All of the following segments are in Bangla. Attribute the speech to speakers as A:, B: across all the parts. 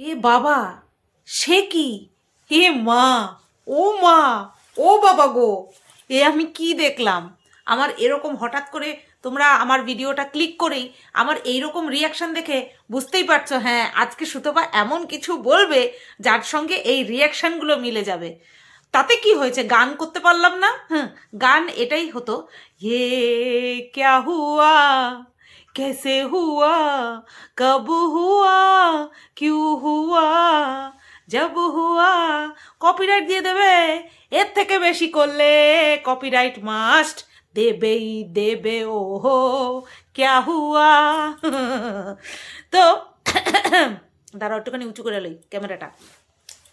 A: এ বাবা, সে কি? হে মা, ও মা, ও বাবা গো। এ আমি কি দেখলাম? আমার এরকম হঠাৎ করে তোমরা আমার ভিডিওটা ক্লিক করেই আমার এইরকম রিয়াকশন দেখে বুঝতেই পারছ হ্যাঁ আজকে সুতপা এমন কিছু বলবে যার সঙ্গে এই রিয়াকশনগুলো মিলে যাবে। তাতে কি হয়েছে? গান করতে পারলাম না? হ্যাঁ গান এটাই হতো। হে, ক্যা হুয়া? कैसे हुआ कब हुआ क्यों हुआ जब हुआ কপিরাইট দিয়ে দেবে এর থেকে বেশি করলে কপিরাইট মাস্ট দেবেই দেবে ওহো ক্যা হুয়া তো দাঁড়াও একটুখানি উঁচু করে লই ক্যামেরাটা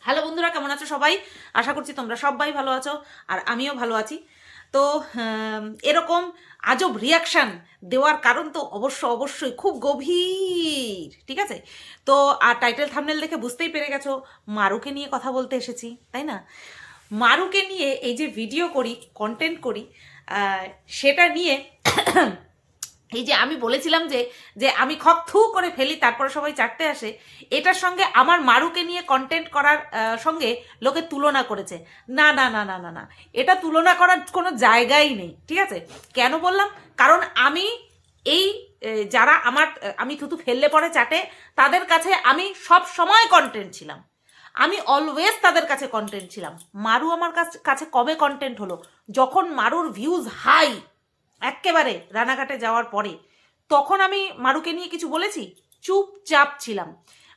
A: হ্যালো বন্ধুরা কেমন আছো সবাই আশা করছি তোমরা সবাই ভালো আছো আর আমিও ভালো আছি তো এরকম আজব রিয়াকশান দেওয়ার কারণ তো অবশ্য, অবশ্যই খুব গভীর, ঠিক আছে? তো, আর টাইটেল থামনেল দেখে বুঝতেই পেরে গেছো, মারুকে নিয়ে কথা বলতে এসেছি, তাই না? মারুকে নিয়ে এই যে ভিডিও করি কন্টেন্ট করি সেটা নিয়ে এই যে আমি বলেছিলাম যে যে আমি খক থু করে ফেলি, তারপরে সবাই চাটতে আসে, এটার সঙ্গে আমার মারুকে নিয়ে কন্টেন্ট করার সঙ্গে লোকে তুলনা করেছে। না না না না না না, এটা তুলনা করার কোনো জায়গাই নেই, ঠিক আছে? কেন বললাম? কারণ আমি এই যারা আমার আমি থুতু ফেললে পরে চাটে, তাদের কাছে আমি সব সময় কন্টেন্ট ছিলাম। আমি অলওয়েজ তাদের কাছে কন্টেন্ট ছিলাম। মারু আমার কাছ- কাছে কবে কন্টেন্ট হলো? যখন মারুর ভিউজ হাই এক্কেবারে রানাঘাটে যাওয়ার পরে। তখন আমি মারুকে নিয়ে কিছু বলেছি, চুপচাপ ছিলাম।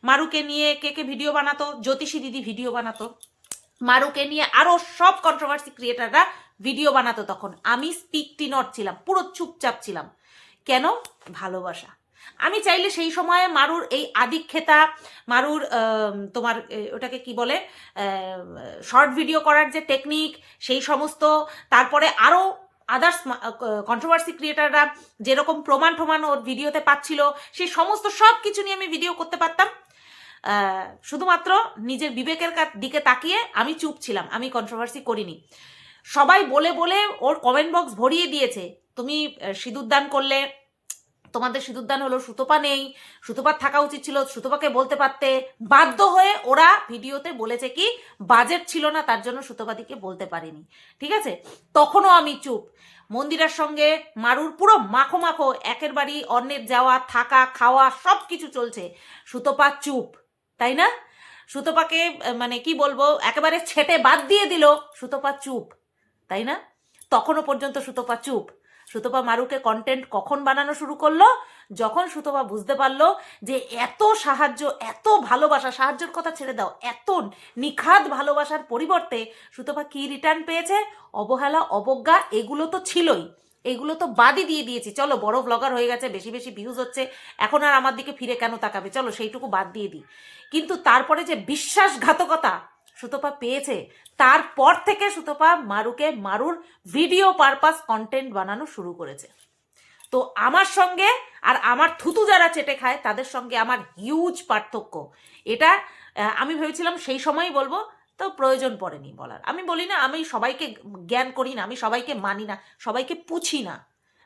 A: মারুকে নিয়ে কে কে ভিডিও বানাতো, জ্যোতিষী দিদি ভিডিও বানাতো। মারুকে নিয়ে আরও সব কন্ট্রোভার্সি ক্রিয়েটাররা ভিডিও বানাতো তখন। আমি স্পিক টি নট ছিলাম, পুরো চুপচাপ ছিলাম। কেন? ভালোবাসা। আমি চাইলে সেই সময়ে মারুর এই আদিক্ষেতা, মারুর তোমার ওটাকে কি বলে শর্ট ভিডিও করার যে টেকনিক সেই সমস্ত, তারপরে আরও আদার্স কন্ট্রোভার্সি ক্রিয়েটাররা যেরকম প্রমাণ প্রমাণ ওর ভিডিওতে পাচ্ছিল সেই সমস্ত সব কিছু নিয়ে আমি ভিডিও করতে পারতাম। শুধুমাত্র নিজের বিবেকের দিকে তাকিয়ে আমি চুপ ছিলাম, আমি কন্ট্রোভার্সি করিনি। সবাই বলে বলে ওর কমেন্ট বক্স ভরিয়ে দিয়েছে, তুমি সিঁদুর দান করলে তোমাদের সিঁদুরদান হলো, সুতপা নেই। সুতপার থাকা উচিত ছিল, সুতপাকে বলতে পারতে বাধ্য হয়ে ওরা ভিডিওতে বলেছে কি বাজেট ছিল না, তার জন্য সুতপাদিকে বলতে পারেনি। ঠিক আছে? তখনও আমি চুপ। মন্দিরের সঙ্গে মারুর পুরো মাখো মাখো, একের বাড়ি অন্যের যাওয়া, থাকা, খাওয়া সব কিছু চলছে। সুতপা চুপ, তাই না? সুতপাকে মানে কি বলব, একেবারে ছেটে বাদ দিয়ে দিল, সুতপা চুপ, তাই না? তখনও পর্যন্ত সুতপা চুপ। সুতপা মারুকে কন্টেন্ট কখন বানানো শুরু করল? যখন সুতপা বুঝতে পারল যে এত সাহায্য, এত ভালোবাসা, সাহায্যের কথা ছেড়ে দাও, এত নিখাদ ভালোবাসার পরিবর্তে সুতপা কি রিটার্ন পেয়েছে? অবহেলা, অবজ্ঞা, এগুলো তো ছিলই। এগুলো তো বাদই দিয়ে দিয়েছি। চলো, বড় ব্লগার হয়ে গেছে, বেশি বেশি ভিউজ হচ্ছে। এখন আর আমার দিকে ফিরে কেন তাকাবে? চলো, সেইটুকু বাদ দিয়ে দিই। কিন্তু তারপরে যে বিশ্বাসঘাতকতা সুতপা পেয়েছে তারপর থেকে সুতপা মারুকে মারুর ভিডিও পারপাস কন্টেন্ট বানানো শুরু করেছে। তো আমার সঙ্গে আর আমার থুতু যারা চেটে খায়, তাদের সঙ্গে আমার হিউজ পার্থক্য। এটা আমি ভেবেছিলাম সেই সময়ই বলব, তো প্রয়োজন পড়েনি বলার। আমি বলি না, আমি সবাইকে জ্ঞান করি না, আমি সবাইকে মানি না, সবাইকে পুছি না।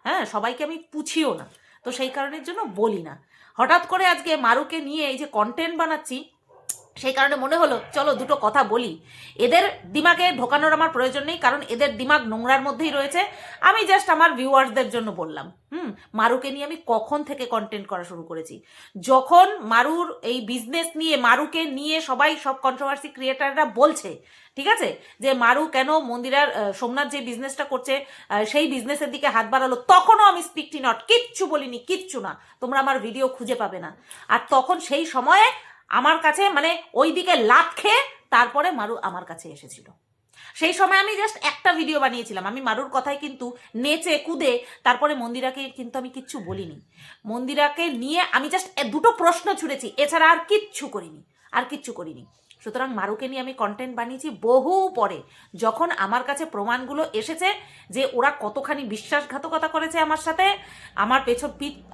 A: হ্যাঁ সবাইকে আমি পুছিও না। তো সেই কারণের জন্য বলি না। হঠাৎ করে আজকে মারুকে নিয়ে এই যে কন্টেন্ট বানাচ্ছি সেই কারণে মনে হলো, চলো দুটো কথা বলি। এদের দিমাগে ঢোকানোর আমার প্রয়োজন নেই, কারণ এদের দিমাগ নোংরার মধ্যেই রয়েছে। আমি জাস্ট আমার ভিউয়ার্সদের জন্য বললাম, হুম, মারুকে নিয়ে আমি কখন থেকে কন্টেন্ট করা শুরু করেছি? যখন মারুর এই বিজনেস নিয়ে, মারুকে নিয়ে সবাই, সব কন্ট্রোভার্সি ক্রিয়েটাররা বলছে, ঠিক আছে? যে মারু কেন মন্দিরার সোমনাথ যে বিজনেসটা করছে সেই বিজনেসের দিকে হাত বাড়ালো, তখনও আমি স্পিকটি নট কিচ্ছু বলিনি, কিচ্ছু না। তোমরা আমার ভিডিও খুঁজে পাবে না। আর তখন সেই সময়ে আমার কাছে মানে ওই দিকে লাত খেয়ে তারপরে মারু আমার কাছে এসেছিল। সেই সময় আমি জাস্ট একটা ভিডিও বানিয়েছিলাম। আমি মারুর কথায় কিন্তু নেচে কুদে তারপরে মন্দিরাকে কিন্তু আমি কিচ্ছু বলিনি। মন্দিরাকে নিয়ে আমি জাস্ট দুটো প্রশ্ন ছুড়েছি। এছাড়া আর কিচ্ছু করিনি। আর কিচ্ছু করিনি। সুতরাং মারুকে নিয়ে আমি কন্টেন্ট বানিয়েছি বহু পরে। যখন আমার কাছে প্রমাণগুলো এসেছে যে ওরা কতখানি বিশ্বাসঘাতকতা করেছে আমার সাথে, আমার পেছন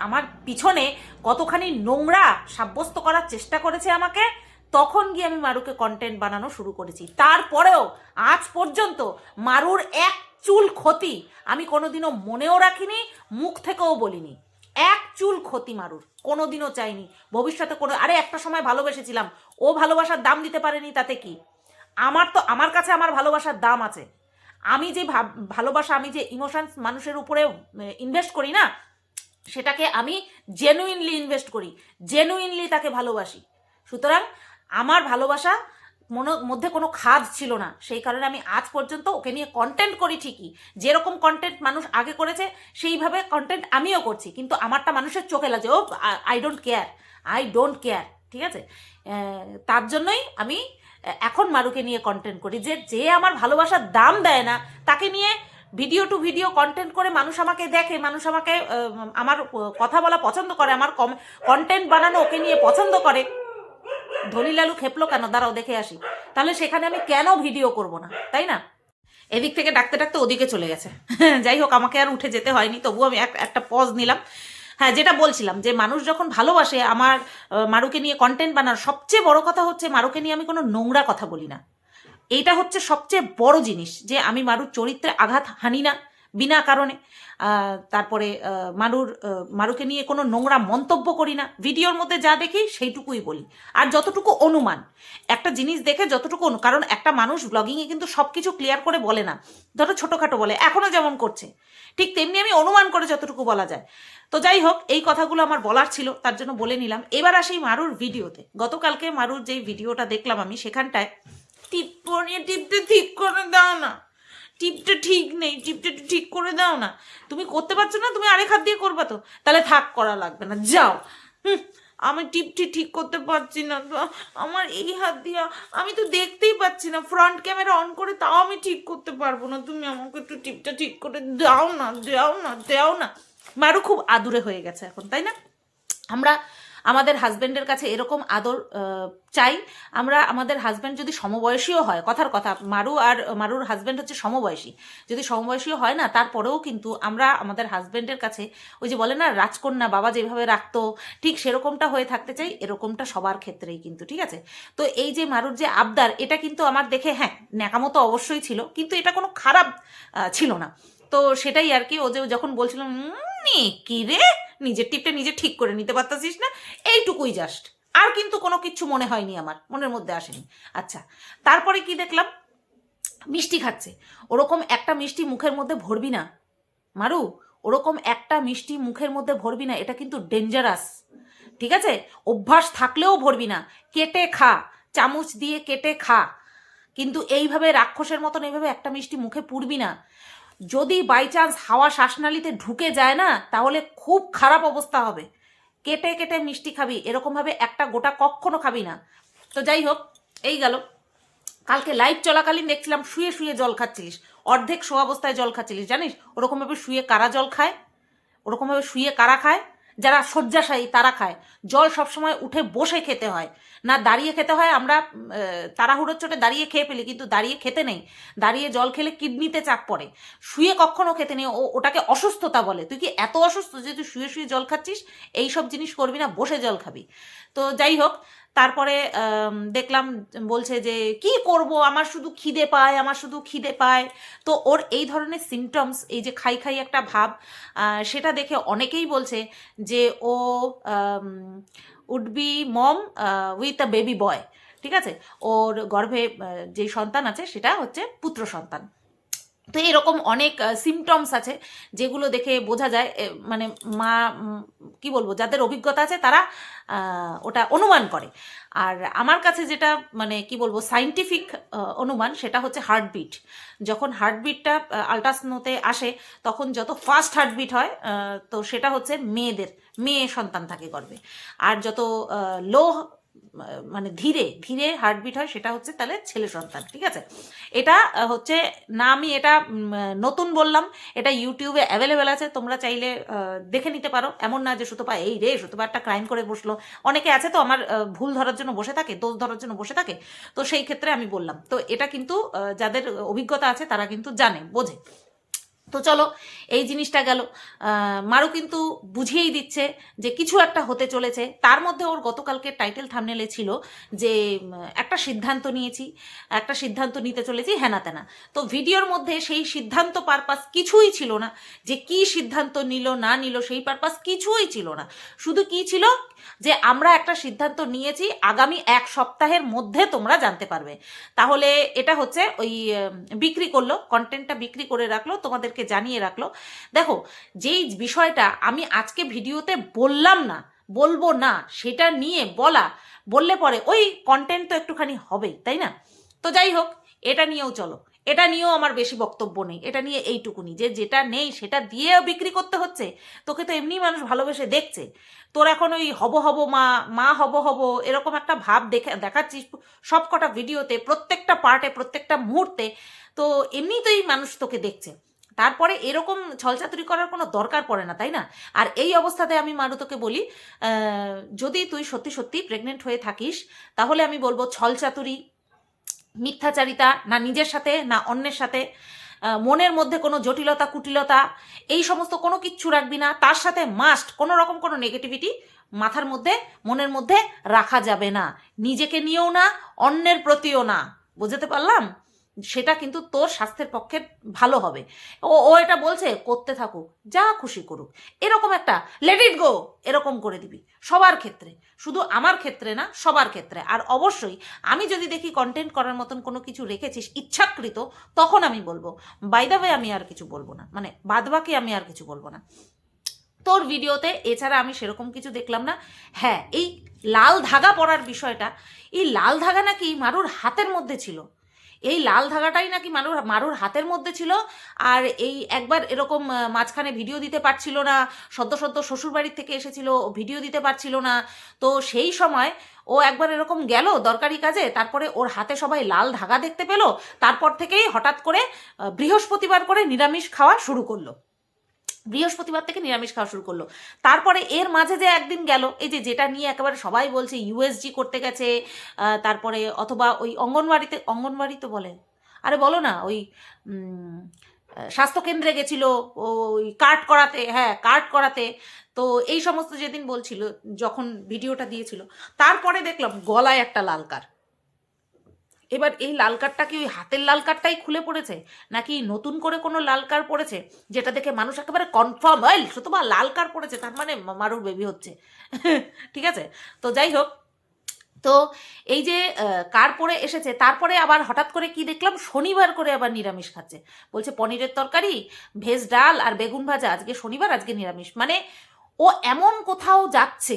A: আমার পিছনে কতখানি নোংরা সাব্যস্ত করার চেষ্টা করেছে আমাকে, তখন গিয়ে আমি মারুকে কন্টেন্ট বানানো শুরু করেছি। তারপরেও আজ পর্যন্ত মারুর এক চুল ক্ষতি আমি কোনোদিনও মনেও রাখিনি, মুখ থেকেও বলিনি। এক চুল ক্ষতি মারুর। কোনোদিনও চাইনি। ভবিষ্যতে কোনো আরে, একটা সময় ভালোবেসেছিলাম। ও ভালোবাসার দাম দিতে পারেনি তাতে কি? আমার তো আমার কাছে আমার ভালোবাসার দাম আছে। আমি যে ভালোবাসা, আমি যে ইমোশনস মানুষের উপরে ইনভেস্ট করি না, সেটাকে আমি জেনুইনলি ইনভেস্ট করি। জেনুইনলি তাকে ভালোবাসি। সুতরাং আমার ভালোবাসা মধ্যে কোনো খাদ ছিল না। সেই কারণে আমি আজ পর্যন্ত ওকে নিয়ে কন্টেন্ট করি ঠিকই। যেরকম কন্টেন্ট মানুষ আগে করেছে, সেইভাবে কন্টেন্ট আমিও করছি। কিন্তু আমারটা মানুষের চোখে লাগে ও I don't care I don't care ঠিক আছে? তার জন্যই আমি এখন মারুকে নিয়ে কন্টেন্ট করি। যে যে আমার ভালোবাসার দাম দেয় না, তাকে নিয়ে ভিডিও টু ভিডিও কন্টেন্ট করে মানুষ আমাকে দেখে, মানুষ আমাকে আমার কথা বলা পছন্দ করে, আমার কম কন্টেন্ট বানানো ওকে নিয়ে পছন্দ করে। ধনিলালু খেপলো কেন? দাঁড়াও, দেখে আসি। তাহলে সেখানে আমি কেন ভিডিও করব না, তাই না? এদিক থেকে ডাকতে ডাকতে ওদিকে চলে গেছে। যাই হোক, আমাকে আর উঠে যেতে হয়নি, তবুও আমি এক- একটা পজ নিলাম। হ্যাঁ যেটা বলছিলাম যে, মানুষ যখন ভালোবাসে, আমার মারুকে নিয়ে কন্টেন্ট বানার সবচেয়ে বড় কথা হচ্ছে, মারুকে নিয়ে আমি কোনো নোংরা কথা বলি না। এইটা হচ্ছে সবচেয়ে বড় জিনিস যে, আমি মারুর চরিত্রে আঘাত হানি না, বিনা কারণে। তারপরে মারুর মারুকে নিয়ে কোনো নোংরা মন্তব্য করি না। ভিডিওর মধ্যে যা দেখি সেইটুকুই বলি। আর যতটুকু অনুমান, একটা জিনিস দেখে যতটুকু কারণ একটা মানুষ ব্লগিংয়ে কিন্তু সব কিছু ক্লিয়ার করে বলে না। ধরো ছোটোখাটো বলে এখনও যেমন করছে। ঠিক তেমনি আমি অনুমান করে যতটুকু বলা যায়। তো যাই হোক, এই কথাগুলো আমার বলার ছিল, তার জন্য বলে নিলাম। এবার আসি মারুর ভিডিওতে। গতকালকে মারুর যেই ভিডিওটা দেখলাম আমি সেখানটায়, টিপ টিপটা ঠিক করে দাও না। টিপটা ঠিক নেই টিপটা একটু ঠিক করে দাও না। তুমি করতে পারছ না তুমি আরেক হাত দিয়ে করবা তো। তাহলে থাক করা লাগবে না যাও। হুম, আমি টিপটি ঠিক করতে পারছি না আমার এই হাত দিয়া। আমি তো দেখতেই পাচ্ছি না ফ্রন্ট ক্যামেরা অন করে তাও আমি ঠিক করতে পারব না। তুমি আমাকে একটু টিপটা ঠিক করে দাও না দাও না দাও না। মারু খুব আদুরে হয়ে গেছে এখন তাই না? আমরা আমাদের হাজব্যান্ডের কাছে এরকম আদর চাই। আমরা, আমাদের হাজব্যান্ড যদি সমবয়সীও হয়, কথার কথা, মারু আর, মারুর হাজব্যান্ড হচ্ছে সমবয়সী। যদি সমবয়সীও হয় না, তারপরেও কিন্তু আমরা আমাদের হাজব্যান্ডের কাছে ওই যে বলে না, রাজকন্যা, বাবা যেভাবে রাখতো, ঠিক সেরকমটা হয়ে থাকতে চাই, এরকমটা সবার ক্ষেত্রেই কিন্তু, ঠিক আছে? তো এই যে মারুর যে আবদার, এটা কিন্তু আমার দেখে হ্যাঁ ন্যাকামো তো অবশ্যই ছিল, কিন্তু এটা কোনো খারাপ ছিল না। তো সেটাই আর কি, ও যে যখন বলছিল কি রে? নিজের টিপটা নিজে ঠিক করে নিতে পারতাছিস না, এইটুকুই জাস্ট আর কিন্তু কোনো কিছু মনে হয়নি আমার, মনের মধ্যে আসেনি। আচ্ছা তারপরে কি দেখলাম? মিষ্টি খাচ্ছে। ওরকম একটা মিষ্টি মুখের মধ্যে ভরবি না। মারু, ওরকম একটা মিষ্টি মুখের মধ্যে ভরবি না, এটা কিন্তু ডেঞ্জারাস ঠিক আছে? অভ্যাস থাকলেও ভরবি না। কেটে খা, চামচ দিয়ে কেটে খা। কিন্তু এইভাবে, রাক্ষসের মতন এইভাবে একটা মিষ্টি মুখে পুরবি না। যদি বাই চান্স হাওয়া শ্বাসনালীতে ঢুকে যায় না, তাহলে খুব খারাপ অবস্থা হবে। কেটে কেটে মিষ্টি খাবি, এরকমভাবে একটা গোটা কখনো খাবি না। তো যাই হোক, এই গেল। কালকে লাইভ চলাকালীন দেখছিলাম, শুয়ে শুয়ে জল খাচ্ছিলিস। অর্ধেক শোয়া অবস্থায় জল খাচ্ছিলিস, জানিস? ওরকমভাবে শুয়ে কারা জল খায়? ওরকমভাবে শুয়ে কারা খায়? যারা শয্যাশায়ী, তারা খায়। জল সবসময় উঠে বসে খেতে হয়। না দাঁড়িয়ে খেতে হয়, আমরা তাড়াহুড়োর চোটে দাঁড়িয়ে খেয়ে ফেলি, কিন্তু দাঁড়িয়ে খেতে নেই। দাঁড়িয়ে জল খেলে কিডনিতে চাপ পড়ে। শুয়ে কখনো খেতে নেই। ও, ওটাকে অসুস্থতা বলে। তুই কি এত অসুস্থ যে তুই শুয়ে শুয়ে জল খাচ্ছিস? এই সব জিনিস করবি না, বসে জল খাবি। তো যাই হোক তারপরে দেখলাম বলছে যে, কি করব? আমার শুধু খিদে পায়, আমার শুধু খিদে পায়। তো ওর এই ধরনের সিমটমস এই যে খাই খাই একটা ভাব সেটা দেখে অনেকেই বলছে যে, ও would be mom with a baby boy ঠিক আছে? ওর গর্ভে যে সন্তান আছে, সেটা হচ্ছে পুত্র সন্তান। তো এরকম অনেক সিমটমস আছে যেগুলো দেখে বোঝা যায় মানে মা কি বলব, যাদের অভিজ্ঞতা আছে তারা ওটা অনুমান করে। আর আমার কাছে যেটা মানে কি বলব সাইন্টিফিক অনুমান সেটা হচ্ছে হার্টবিট যখন হার্টবিটটা আল্ট্রাসনোতে আসে, তখন যত ফাস্ট হার্টবিট হয় তো সেটা হচ্ছে মেয়েদের, মেয়ে সন্তান থাকে গর্বে আর যত লো মানে ধীরে ধীরে হার্টবিট হয়, সেটা হচ্ছে তাহলে ছেলে সন্তান, ঠিক আছে? এটা হচ্ছে, না আমি এটা নতুন বললাম, এটা ইউটিউবে অ্যাভেলেবেল আছে, তোমরা চাইলে দেখে নিতে পারো। এমন না যে সুতপা, এই রে, সুতপা একটা ক্রাইম করে বসল। অনেকে আছে তো আমার ভুল ধরার জন্য বসে থাকে, দোষ ধরার জন্য বসে থাকে। তো সেই ক্ষেত্রে আমি বললাম। তো এটা কিন্তু যাদের অভিজ্ঞতা আছে তারা কিন্তু জানে, বোঝে। তো চলো, এই জিনিসটা গেল। মারু কিন্তু বুঝিয়েই দিচ্ছে যে কিছু একটা হতে চলেছে। তার মধ্যে ওর গতকালকে টাইটেল থামনেলে ছিল যে একটা সিদ্ধান্ত নিয়েছি, একটা সিদ্ধান্ত নিতে চলেছি, হেনা তেনা। তো ভিডিওর মধ্যে সেই সিদ্ধান্ত পারপাস কিছুই ছিল না, যে কি সিদ্ধান্ত নিল, না নিল, সেই পারপাস কিছুই ছিল না। শুধু কি ছিল? যে আমরা একটা সিদ্ধান্ত নিয়েছি, আগামী এক সপ্তাহের মধ্যে তোমরা জানতে পারবে। তাহলে এটা হচ্ছে ওই বিক্রি করল কন্টেন্টটা বিক্রি করে রাখল, তোমাদেরকে জানিয়ে রাখল। দেখো, যেই বিষয়টা আমি আজকে ভিডিওতে বললাম না, বলব না, সেটা নিয়ে বলা, বললে পরে ওই কন্টেন্ট তো একটুখানি হবেই, তাই না? তো যাই হোক, এটা নিয়েও চলো। এটা নিয়েও আমার বেশি বক্তব্য নেই। এটা নিয়ে এইটুকুনি যে যেটা নেই সেটা দিয়েও বিক্রি করতে হচ্ছে, তোকে তো এমনি মানুষ ভালোবেসে দেখছে। তোর এখন ওই হব হব মা মা হব হব এরকম একটা ভাব দেখে, দেখাচ্ছিস সব কটা ভিডিওতে, প্রত্যেকটা পার্টে প্রত্যেকটা মুহূর্তে, তো এমনিতেই মানুষ তোকে দেখছে। তারপরে এরকম ছলচাতুরি করার কোনো দরকার পড়ে না, তাই না? আর এই অবস্থাতে আমি মারুতোকে বলি যদি তুই সত্যি সত্যি প্রেগনেন্ট হয়ে থাকিস, তাহলে আমি বলব ছলচাতুরি মিথ্যাচারিতা, না নিজের সাথে, না অন্যের সাথে মনের মধ্যে কোনো জটিলতা, কুটিলতা, এই সমস্ত কোনো কিচ্ছু রাখবি না। তার সাথে মাস্ট কোনো রকম কোনো নেগেটিভিটি মাথার মধ্যে, মনের মধ্যে রাখা যাবে না। নিজেকে নিয়েও না, অন্যের প্রতিও না। বুঝতে পারলাম? সেটা কিন্তু তোর স্বাস্থ্যের পক্ষে ভালো হবে। ও ও এটা বলছে, করতে থাকুক, যা খুশি করুক। এরকম একটা লেট ইট গো এরকম করে দিবি। সবার ক্ষেত্রে, শুধু আমার ক্ষেত্রে না, সবার ক্ষেত্রে। আর অবশ্যই, আমি যদি দেখি কন্টেন্ট করার মতন কোনো কিছু রেখেছিস ইচ্ছাকৃত, তখন আমি বলব বাই দ্য আমি আর কিছু বলব না। মানে বাদবাকি আমি আর কিছু বলব না। তোর ভিডিওতে, এছাড়া আমি সেরকম কিছু দেখলাম না। হ্যাঁ এই লাল ধাগা পরার বিষয়টা, এই লাল ধাগা নাকি মারুর হাতের মধ্যে ছিল। এই লাল ধাগাটাই নাকি মারুর মারুর হাতের মধ্যে ছিল, আর এই একবার এরকম মাঝখানে ভিডিও দিতে পারছিল না, সদ্য সদ্য শ্বশুরবাড়ির থেকে এসেছিল ভিডিও দিতে পারছিল না। তো সেই সময় ও একবার এরকম গেল দরকারি কাজে, তারপরে ওর হাতে সবাই লাল ধাগা দেখতে পেল, তারপর থেকেই হঠাৎ করে বৃহস্পতিবার করে নিরামিষ খাওয়া শুরু করল। বৃহস্পতিবার থেকে নিরামিষ খাওয়া শুরু করল। তারপরে এর মাঝে যে একদিন গেল, এই যে যেটা নিয়ে একেবারে সবাই বলছে ইউএসজি করতে গেছে তারপরে অথবা ওই অঙ্গনবাড়িতে অঙ্গনবাড়ি তো বলে। আরে বলো না, ওই স্বাস্থ্যকেন্দ্রে গেছিল, ওই কার্ড করাতে হ্যাঁ কার্ড করাতে। তো এই সমস্ত যেদিন বলছিল, যখন ভিডিওটা দিয়েছিল, তারপরে দেখলাম গলায় একটা লাল কার এবার এই লাল কার্ডটা কি ওই হাতের লাল কার্ডটাই খুলে পড়েছে? নাকি নতুন করে কোনো লাল কার পড়েছে? যেটা দেখে মানুষ একেবারে কনফার্ম এই সুতবা লাল কার পড়েছে, তার মানে মারুর বেবি হচ্ছে। ঠিক আছে? তো যাই হোক, তো এই যে কার পরে এসেছে, তারপরে আবার হঠাৎ করে কি দেখলাম? শনিবার করে আবার নিরামিষ খাচ্ছে। বলছে, পনিরের তরকারি, ভেজ ডাল আর বেগুন ভাজা, আজকে শনিবার, আজকে নিরামিষ। মানে ও এমন কোথাও যাচ্ছে,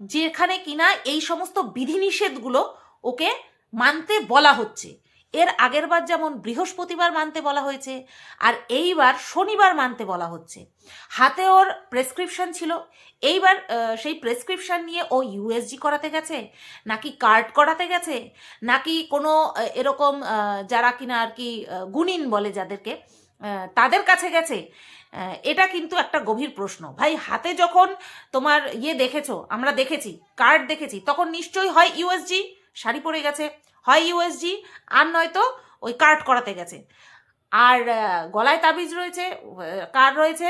A: যেখানে কিনা এই সমস্ত বিধিনিষেধগুলো ওকে মানতে বলা হচ্ছে। এর আগেরবার যেমন বৃহস্পতিবার মানতে বলা হয়েছে, আর এইবার শনিবার মানতে বলা হচ্ছে। হাতে ওর প্রেসক্রিপশন ছিল। এইবার সেই প্রেসক্রিপশন নিয়ে ও ইউএসজি করাতে গেছে, নাকি কার্ড করাতে গেছে, নাকি কোনো এরকম যারা কিনা আর কি গুণিন বলে যাদেরকে তাদের কাছে গেছে এটা কিন্তু একটা গভীর প্রশ্ন। ভাই, হাতে যখন তোমার ইয়ে দেখেছ, আমরা দেখেছি, কার্ড দেখেছি, তখন নিশ্চয়ই হয় ইউএসজি শাড়ি পরে গেছে, হয় ইউএসজি আর নয়তো ওই কার্ড করাতে গেছে। আর গলায় তাবিজ রয়েছে কার্ড রয়েছে,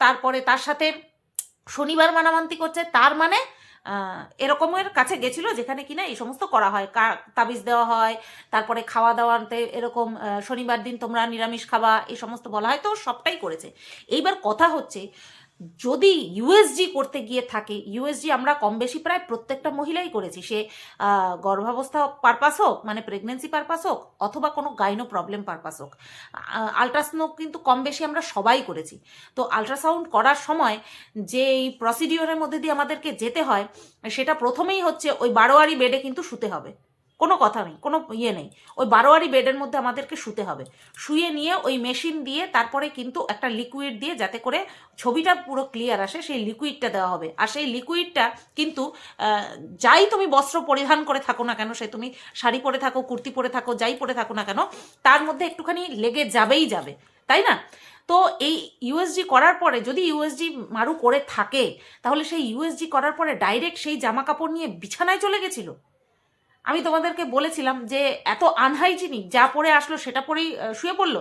A: তারপরে তার সাথে শনিবার মানামান্তি করছে, তার মানে এরকমের কাছে গেছিল যেখানে কিনা এই সমস্ত করা হয়। তাবিজ দেওয়া হয়, তারপরে খাওয়া দাওয়াতে এরকম শনিবার দিন তোমরা নিরামিষ খাবা, এই সমস্ত বলা হয়, তো সবটাই করেছে। এইবার কথা হচ্ছে যদি ইউএসজি করতে গিয়ে থাকে ইউএসজি আমরা কম বেশি প্রায় প্রত্যেকটা মহিলাই করেছি। সে গর্ভাবস্থা পারপাস হোক মানে প্রেগনেন্সি পারপাস হোক, অথবা কোনো গাইনো প্রবলেম পারপাস হোক আলট্রাসাউন্ড কিন্তু কম বেশি আমরা সবাই করেছি। তো আলট্রাসাউন্ড করার সময় যে এই প্রসিডিওরের মধ্যে দিয়ে আমাদেরকে যেতে হয়, সেটা প্রথমেই হচ্ছে ওই বারোয়ারি বেডে কিন্তু শুতে হবে। কোনো কথা নেই, কোনো ইয়ে নেই। ওই বারোয়ারি বেডের মধ্যে আমাদেরকে শুতে হবে। শুয়ে নিয়ে ওই মেশিন দিয়ে তারপরে কিন্তু একটা লিকুইড দিয়ে যাতে করে ছবিটা পুরো ক্লিয়ার আসে, সেই লিকুইডটা দেওয়া হবে। আর সেই লিকুইডটা কিন্তু যাই তুমি বস্ত্র পরিধান করে থাকো না কেন, সে তুমি শাড়ি পরে থাকো, কুর্তি পরে থাকো, যাই পরে থাকো না কেন, তার মধ্যে একটুখানি লেগে যাবেই যাবে। তাই না? তো এই ইউএসজি করার পরে যদি ইউএসজি মারু করে থাকে, তাহলে সেই ইউএসজি করার পরে ডাইরেক্ট সেই জামা কাপড় নিয়ে বিছানায় চলে গেছিল? আমি তোমাদেরকে বলেছিলাম যে এত আনহাইজিনিক যা পরে আসলো সেটা পরেই শুয়ে পড়ল,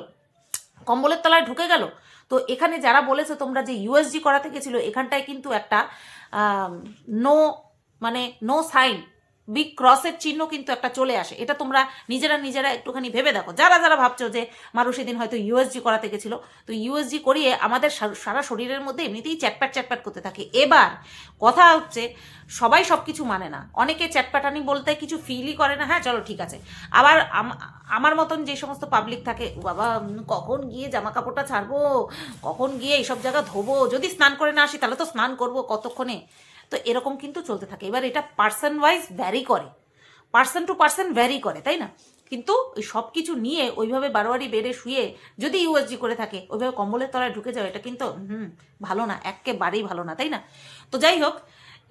A: কম্বলের তলায় ঢুকে গেল। তো এখানে যারা বলেছে তোমরা যে ইউএসজি করাতে গেছিল, এখানটায় কিন্তু একটা নো মানে নো সাইন বিগ ক্রসের চিহ্ন কিন্তু একটা চলে আসে। এটা তোমরা নিজেরা নিজেরা একটুখানি ভেবে দেখো। যারা যারা ভাবছ যে মানুষ সেদিন হয়তো ইউএসজি করাতে গেছিল, তো ইউএসজি করিয়ে আমাদের সারা শরীরের মধ্যে এমনিতেই চ্যাটপ্যাট চ্যাটপ্যাট করতে থাকে। এবার কথা হচ্ছে, সবাই সব কিছু মানে না। অনেকে চ্যাটপ্যাটানি বলতে কিছু ফিলই করে না হ্যাঁ চলো ঠিক আছে। আবার আমার মতন যে সমস্ত পাবলিক থাকে, "ও বাবা কখন গিয়ে জামা কাপড়টা ছাড়বো? কখন গিয়ে এইসব জায়গা ধোবো? যদি স্নান করে না আসি, তাহলে তো স্নান করব কতক্ষণে? তো এরকম কিন্তু চলতে থাকে। এবার এটা পার্সন ওয়াইজ ভ্যারি করে। পার্সন টু পার্সন ভ্যারি করে, তাই না? কিন্তু ওই সব কিছু নিয়ে ওইভাবে বারোয়ারি বেডে শুয়ে যদি ইউএসজি করে থাকে, ওইভাবে কম্বলের তলায় ঢুকে যাও, এটা কিন্তু, হুম, ভালো না একেবারেই ভালো না, তাই না? তো যাই হোক,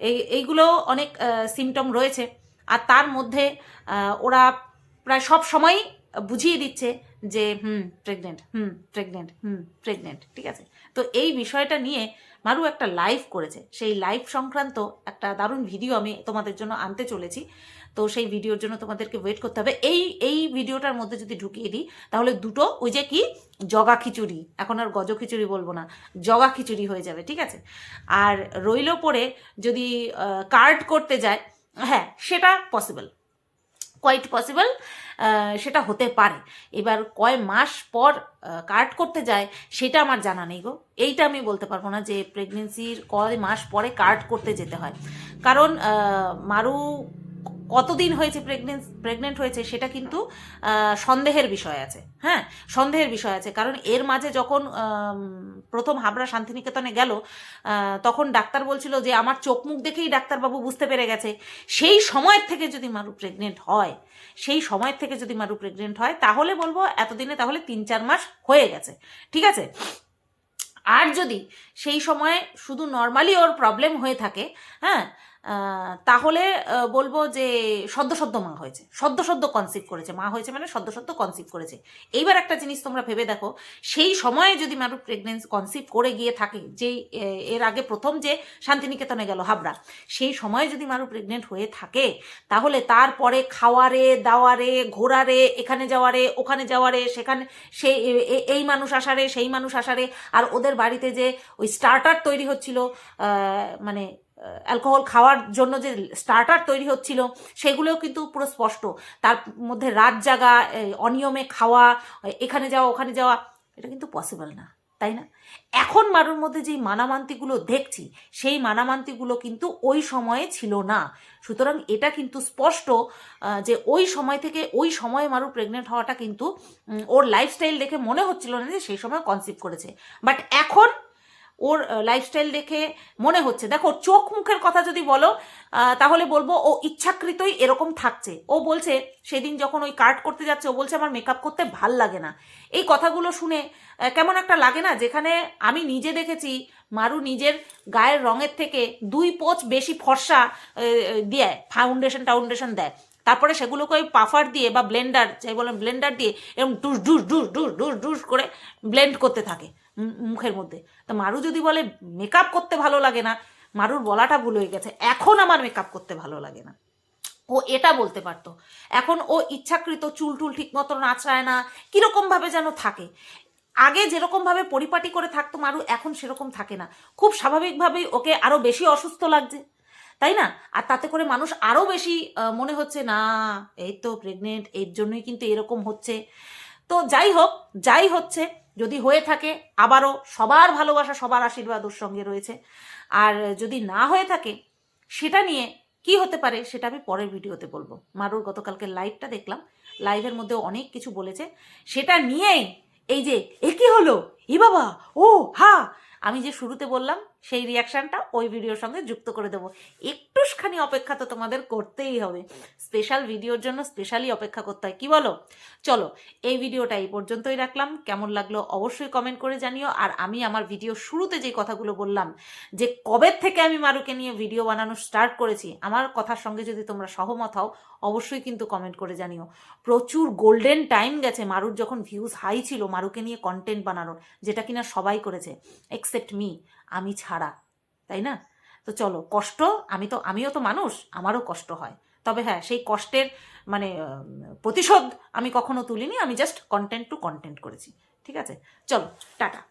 A: এই, এইগুলো অনেক সিমটম রয়েছে। আর তার মধ্যে ওরা প্রায় সব সময়ই বুঝিয়ে দিচ্ছে যে, hmm pregnant hmm pregnant hmm pregnant ঠিক আছে? তো এই বিষয়টা নিয়ে মারু একটা লাইভ করেছে। সেই লাইভ সংক্রান্ত একটা দারুণ ভিডিও আমি তোমাদের জন্য আনতে চলেছি। তো সেই ভিডিওর জন্য তোমাদেরকে ওয়েট করতে হবে। এই এই ভিডিওটার মধ্যে যদি ঢুকিয়ে দিই, তাহলে দুটো ওই যে কি? জগা খিচুড়ি। এখন আর গজ খিচুড়ি বলব না, জগা খিচুড়ি হয়ে যাবে, ঠিক আছে? আর রইল পরে যদি কার্ড করতে যায় হ্যাঁ সেটা পসিবল কোয়াইট পসিবল সেটা হতে পারে। এবার কয় মাস পর কার্ড করতে যায়, সেটা আমার জানা নেই গো। এইটা আমি বলতে পারব না যে প্রেগনেন্সির কয় মাস পরে কার্ড করতে যেতে হয়। কারণ মারু কতদিন হয়েছে প্রেগনেন্স প্রেগনেন্ট হয়েছে সেটা কিন্তু সন্দেহের বিষয় আছে। হ্যাঁ সন্দেহের বিষয় আছে। কারণ এর মাঝে যখন প্রথম হাবড়া শান্তিনিকেতনে গেল তখন ডাক্তার বলছিল যে, আমার চোখ মুখ দেখেই ডাক্তারবাবু বুঝতে পেরে গেছে। সেই সময়ের থেকে যদি মারু প্রেগনেন্ট হয়, সেই সময়ের থেকে যদি মারু প্রেগনেন্ট হয়, তাহলে বলব এতদিনে তাহলে তিন চার মাস হয়ে গেছে। ঠিক আছে? আর যদি সেই সময় শুধু নর্মালি ওর প্রবলেম হয়ে থাকে হ্যাঁ তাহলে বলব যে সদ্য সদ্য মা হয়েছে। সদ্য সদ্য কনসিভ করেছে। মা হয়েছে মানে সদ্য সদ্য কনসিভ করেছে। এইবার একটা জিনিস তোমরা ভেবে দেখো, সেই সময়ে যদি মারু প্রেগনেন্সি কনসিভ করে গিয়ে থাকে এ- এর আগে প্রথম যে শান্তিনিকেতনে গেল হাবড়া, সেই সময়ে যদি মারু প্রেগনেন্ট হয়ে থাকে, তাহলে তারপরে খাওয়ারে, দাওয়ারে, ঘোরারে, এখানে যাওয়ারে, ওখানে যাওয়ারে, সেখানে, সে, এ- এ- এই মানুষ আসারে, সেই মানুষ আসারে, আর ওদের বাড়িতে যে ওই স্টার্টার তৈরি হচ্ছিল মানে অ্যালকোহল খাওয়ার জন্য যে স্টার্টার তৈরি হচ্ছিল, সেগুলোও কিন্তু পুরো স্পষ্ট। তার মধ্যে রাত জাগা অনিয়মে খাওয়া, এখানে যাওয়া, ওখানে যাওয়া, এটা কিন্তু পসিবল না, তাই না? এখন মারুর মধ্যে যেই মানামান্তিগুলো দেখছি, সেই মানামান্তিগুলো কিন্তু ওই সময়ে ছিল না। সুতরাং এটা কিন্তু স্পষ্ট যে ওই সময় থেকে ওই সময়ে মারু প্রেগনেন্ট হওয়াটা কিন্তু ওর লাইফস্টাইল দেখে মনে হচ্ছিল না যে সেই সময় কনসিভ করেছে। বাট এখন ওর লাইফস্টাইল দেখে মনে হচ্ছে। দেখো চোখ মুখের কথা যদি বলো তাহলে বলব ও ইচ্ছাকৃতই এরকম থাকছে। ও বলছে, সেদিন যখন ওই কার্ড করতে যাচ্ছে, ও বলছে, আমার মেকআপ করতে ভালো লাগে না। এই কথাগুলো শুনে কেমন একটা লাগে না, যেখানে আমি নিজে দেখেছি, মারু নিজের গায়ের রঙের থেকে দুই পোচ বেশি ফর্সা দেয় ফাউন্ডেশন টাউন্ডেশন দেয়। তারপরে সেগুলোকে ওই পাফার দিয়ে বা ব্লেন্ডার যাই বলেন ব্লেন্ডার দিয়ে এরকম ডুস ডুস ডুস ডুস ডুস ডুস করে ব্লেন্ড করতে থাকে। মুখের মধ্যে। তো মারু যদি বলে, মেকআপ করতে ভালো লাগে না, মারুর বলাটা ভুল হয়ে গেছে। এখন আমার মেকআপ করতে ভালো লাগে না। ও এটা বলতে পারতো। এখন ও ইচ্ছাকৃত চুল টুল ঠিক মতো নাচড়ায় না। কীরকমভাবে যেন থাকে। আগে যেরকমভাবে পরিপাটি করে থাকতো মারু, এখন সেরকম থাকে না। খুব স্বাভাবিকভাবেই ওকে আরও বেশি অসুস্থ লাগছে। তাই না? আর তাতে করে মানুষ আরও বেশি মনে হচ্ছে, না, এই তো প্রেগনেন্ট এর জন্যই কিন্তু এরকম হচ্ছে। তো যাই হোক, যাই হচ্ছে যদি হয়ে থাকে, আবারও সবার ভালোবাসা, সবার আশীর্বাদ ওর সঙ্গে রয়েছে। আর যদি না হয়ে থাকে, সেটা নিয়ে কি হতে পারে সেটা আমি পরের ভিডিওতে বলব। মারুর গতকালকে লাইভটা দেখলাম। লাইভের মধ্যে অনেক কিছু বলেছে। সেটা নিয়েই এই যে, এ কি হলো? ই বাবা! ও, হা! আমি যে শুরুতে বললাম সেই রিয়াকশনটা ওই ভিডিওর সঙ্গে যুক্ত করে দেবো। একটুখানি অপেক্ষা তো তোমাদের করতেই হবে। স্পেশাল ভিডিওর জন্য স্পেশালি অপেক্ষা করতে হয়। কি বলো? চলো, এই ভিডিওটা এই পর্যন্তই রাখলাম। কেমন লাগল অবশ্যই কমেন্ট করে জানিও। আর আমি আমার ভিডিও শুরুতে যে কথাগুলো বললাম, যে কবে থেকে আমি মারুকে নিয়ে ভিডিও বানানো স্টার্ট করেছি, আমার কথার সঙ্গে যদি তোমরা সহমত হও, অবশ্যই কিন্তু কমেন্ট করে জানিও। প্রচুর গোল্ডেন টাইম গেছে মারুর যখন ভিউজ হাই ছিল, মারুকে নিয়ে কন্টেন্ট বানানোর, যেটা কিনা সবাই করেছে এক্সেপ্ট মি আমি ছাড়া, তাই না? তো চলো, কষ্ট, আমি তো, আমিও তো মানুষ, আমারও কষ্ট হয়। তবে হ্যাঁ সেই কষ্টের মানে প্রতিশোধ আমি কখনো তুলিনি, আমি জাস্ট কন্টেন্ট টু কন্টেন্ট করেছি, ঠিক আছে? চলো, টাটা।